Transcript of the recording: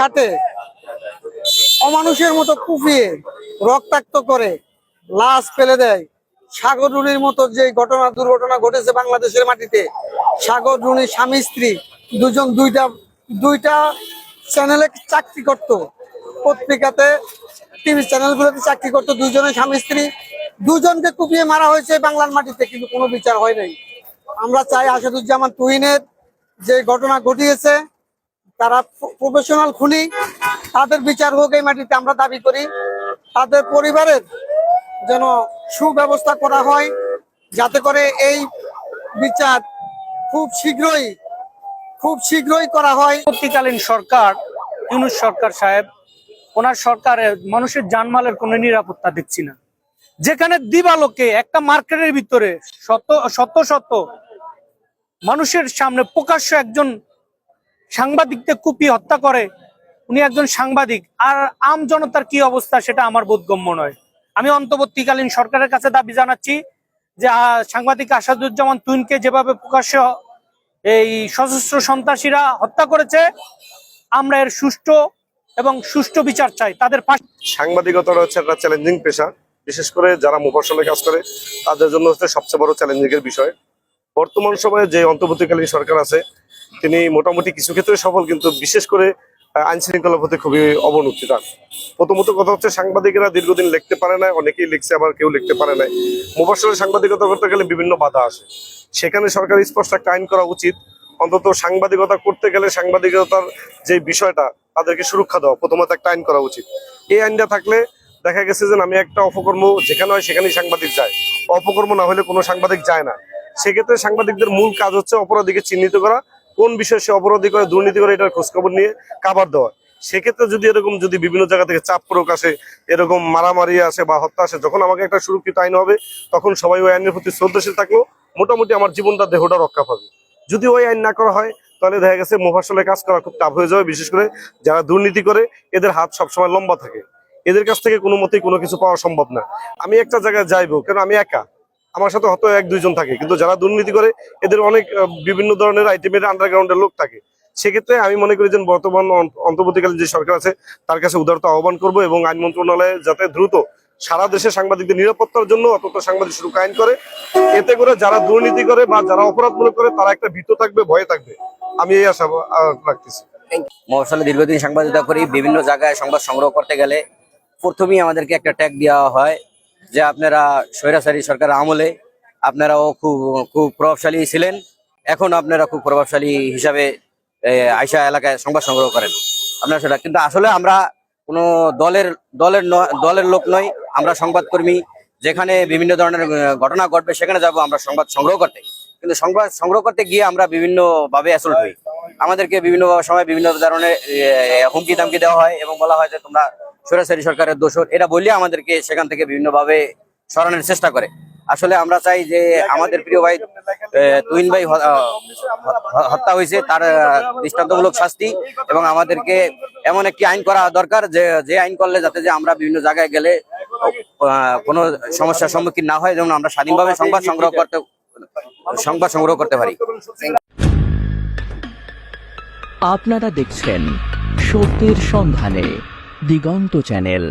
ঘাটে অমানুষের মতো কুপিয়ে রক্তাক্ত করে লাশ ফেলে দেয়। সাগর রুনির মতো যে ঘটনা, দুর্ঘটনা ঘটেছে বাংলাদেশের মাটিতে, সাগর স্বামী, স্ত্রী দুজন দুইটা দুইটা চ্যানেলে চাকরি করত। পত্রিকাতে টিভি চ্যানেলগুলোতে চাকরি করতো। দুজনের স্বামী, স্ত্রী দুজনকে কুপিয়ে মারা হয়েছে বাংলার মাটিতে, কিন্তু কোনো বিচার হয় নাই। আমরা চাই আসাদুজ্জামান তুহিনের যে ঘটনা ঘটিয়েছে তারা প্রফেশনাল খুনি, তাদের বিচার হোক এই মাটিতে আমরা দাবি করি। তাদের পরিবারের যেন সুব্যবস্থা করা হয়, যাতে করে এই বিচার খুব শীঘ্রই খুব শীঘ্রই করা হয়। পরবর্তীকালীন সরকার, ইউনুস সরকার সাহেব, ওনার সরকারে মানুষের জানমালের কোনো নিরাপত্তা দিচ্ছি না। যেখানে দিবালোকে একটা মার্কেটের ভিতরে শত শত শত মানুষের সামনে প্রকাশ্য একজন সাংবাদিককে কুপি হত্যা করে, উনি একজন সাংবাদিক। আর আম জনতার কি অবস্থা সেটা আমার বোধগম্য নয়। আমি অন্তর্বর্তীকালীন সরকারের কাছে দাবি জানাচ্ছি যে সাংবাদিক আসাদুজ্জামান তুইনকে যেভাবে প্রকাশ্য এই সশস্ত্র সন্ত্রাসীরা হত্যা করেছে, আমরা এর সুষ্ঠু এবং সুষ্ঠু বিচার চাই। তাদের পাশে সাংবাদিকতাটা হচ্ছে একটা চ্যালেঞ্জিং পেশা। বিশেষ করে যারা মুফাসলে কাজ করে, তাদের জন্য হচ্ছে সবচেয়ে বড় চ্যালেঞ্জিং এর বিষয়। বর্তমান সময়ে যে অন্তর্বর্তীকালীন সরকার আছে তিনি মোটামুটি কিছু ক্ষেত্রে সফল, কিন্তু বিশেষ করে আইন শৃঙ্খলার প্রতি খুবই অবনতি তার। প্রথমত কথা হচ্ছে, সাংবাদিকেরা দীর্ঘদিন লিখতে পারে না অনেকেই লিখছে, আবার কেউ লিখতে পারে না মুফাসলে সাংবাদিকতা করতে গেলে বিভিন্ন বাধা আসে। সেখানে সরকার স্পষ্ট একটা আইন করা উচিত, অন্তত সাংবাদিকতা করতে গেলে সাংবাদিকতার যে বিষয়টা, তাদেরকে সুরক্ষা দেওয়া, প্রথমত একটা আইন করা উচিত। এই আইনটা থাকলে দেখা গেছে যে, আমি একটা অপকর্ম যেখানে হয় সেখানেই সাংবাদিক যায়। অপকর্ম না হলে কোনো সাংবাদিক যায় না। সেক্ষেত্রে সাংবাদিকদের মূল কাজ হচ্ছে, অপরাধীকে চিহ্নিত করা কোন বিষয়ে সে অপরাধী করে, দুর্নীতি করে, এটার খোঁজখবর নিয়ে কাবার দেওয়া। সেক্ষেত্রে যদি এরকম, যদি বিভিন্ন জায়গা থেকে চাপ প্রয়োগ আসে, এরকম মারামারি আসে বা হত্যা আসে, যখন আমাকে একটা সুরক্ষিত আইন হবে, তখন সবাই ওই আইনের প্রতি শ্রদ্ধাশীল থাকলেও মোটামুটি আমার জীবনটা দেহটা রক্ষা পাবে। যদি ওই আইন না করা হয়, তাহলে দেখা গেছে মোফাসলে কাজ করা খুব টাফ হয়ে যাবে, বিশেষ করে যারা দুর্নীতি করে, এদের হাত সবসময় লম্বা থাকে। এদের কাছ থেকে কোনো মতেই কোনো কিছু পাওয়া সম্ভব না। আমি একটা জায়গায় যাইবো, কেন আমি একা? আমার সাথে হয়তো এক, দুইজন থাকে। কিন্তু যারা দুর্নীতি করে, এদের অনেক বিভিন্ন ধরনের আইটেমের আন্ডারগ্রাউন্ডের লোক থাকে। সেক্ষেত্রে আমি মনে করি যে বর্তমান অন্ত- অন্তর্বর্তীকালীন যে সরকার আছে, তার কাছে উদারতা আহ্বান করব এবং আইন মন্ত্রণালয়ে যাতে দ্রুত সারা দেশে সাংবাদিকদের নিরাপত্তার জন্য অন্তত সাংবাদিক সুরক্ষা আইন করে। এতে করে যারা দুর্নীতি করে বা যারা অপরাধমূলক করে, তারা একটা ভীত থাকবে, ভয়ে থাকবে। আমি এই আশা রাখতেছি। মফসলে দীর্ঘদিন সাংবাদিকতা করি, বিভিন্ন জায়গায় সংবাদ সংগ্রহ করতে গেলে প্রথমেই আমাদেরকে একটা ট্যাগ দেওয়া হয়। যে আপনারা স্বৈরাচারী সরকার আমলে আপনারাও খুব খুব প্রভাবশালী ছিলেন। এখন আপনারা খুব প্রভাবশালী হিসাবে এ, আইসা এলাকায় সংবাদ সংগ্রহ করেন। আপনারা সেটা কিন্তু আসলে আমরা কোনো দলের দলের দলের লোক নই আমরা সংবাদকর্মী। যেখানে বিভিন্ন ধরনের ঘটনা ঘটবে সেখানে যাব আমরা সংবাদ সংগ্রহ করতে। কিন্তু সংবাদ সংগ্রহ করতে গিয়ে আমরা বিভিন্ন ভাবে অ্যাসল্ট হই। আমাদেরকে বিভিন্ন সময় বিভিন্ন ধরনের হুমকি দামকি দেওয়া হয় এবং বলা হয় যে তোমরা সরাসরি সরকারের দোষর। এটা বললে আমাদেরকে সেখান থেকে বিভিন্নভাবে সরানোর চেষ্টা করে। আসলে আমরা চাই যে আমাদের প্রিয় ভাই তুহিন ভাই হত্যা হয়েছে, তার দৃষ্টান্তমূলক শাস্তি এবং আমাদেরকে এমন একটি আইন করা দরকার যে যে আইন করলে যাতে যে আমরা বিভিন্ন জায়গায় গেলে কোনো সমস্যার সম্মুখীন না হয়, যেমন আমরা স্বাধীনভাবে সংবাদ সংগ্রহ করতে, সংবাদ সংগ্রহ করতে পারি। আপনারা দেখছেন সত্যের সন্ধানে। দিগন্ত চ্যানেল।